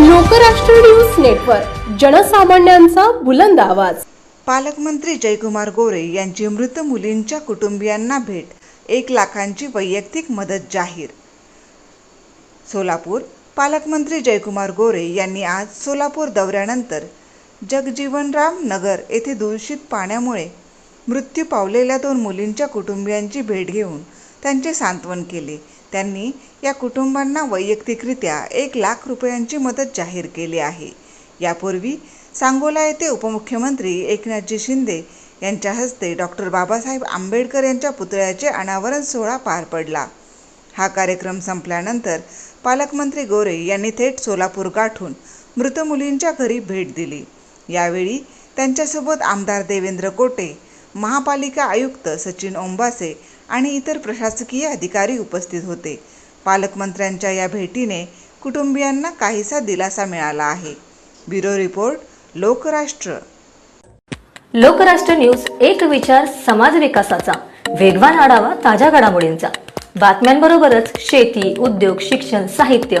Lokrashtra news network जनसामान्यांचा बुलंद आवाज. पालकमंत्री जयकुमार गोरे यांची मृत मुलींच्या कुटुंबियांना भेट एक लाखांची वैयक्तिक मदत जाहीर. सोलापूर पालकमंत्री जयकुमार गोरे यांनी आज सोलापूर दौऱ्यानंतर जगजीवनराम नगर येथे दूषित पाण्यामुळे मृत्यू पावलेल्या दोन मुलींच्या कुटुंबियांची भेट घेऊन त्यांचे सांत्वन केले. त्यांनी या कुटुंबांना वैयक्तिकरित्या एक लाख रुपयांची मदत जाहीर केली आहे. यापूर्वी सांगोला येथे उपमुख्यमंत्री एकनाथजी शिंदे यांच्या हस्ते डॉक्टर बाबासाहेब आंबेडकर यांच्या पुतळ्याचे अनावरण सोहळा पार पडला. हा कार्यक्रम संपल्यानंतर पालकमंत्री गोरे यांनी थेट सोलापूर गाठून मृत मुलींच्या घरी भेट दिली. यावेळी त्यांच्यासोबत आमदार देवेंद्र कोटे महापालिका आयुक्त सचिन ओंबासे आणि इतर प्रशासकीय अधिकारी उपस्थित होते. पालकमंत्र्यांच्या या भेटीने कुटुंबियांना काहीसा दिलासा मिळाला आहे. Bureau report Lokrashtra. Lokrashtra news एक विचार समाज विकासाचा. वेगवान आढावा ताज्या घडामोडींचा. बातम्यांबरोबरच शेती उद्योग शिक्षण साहित्य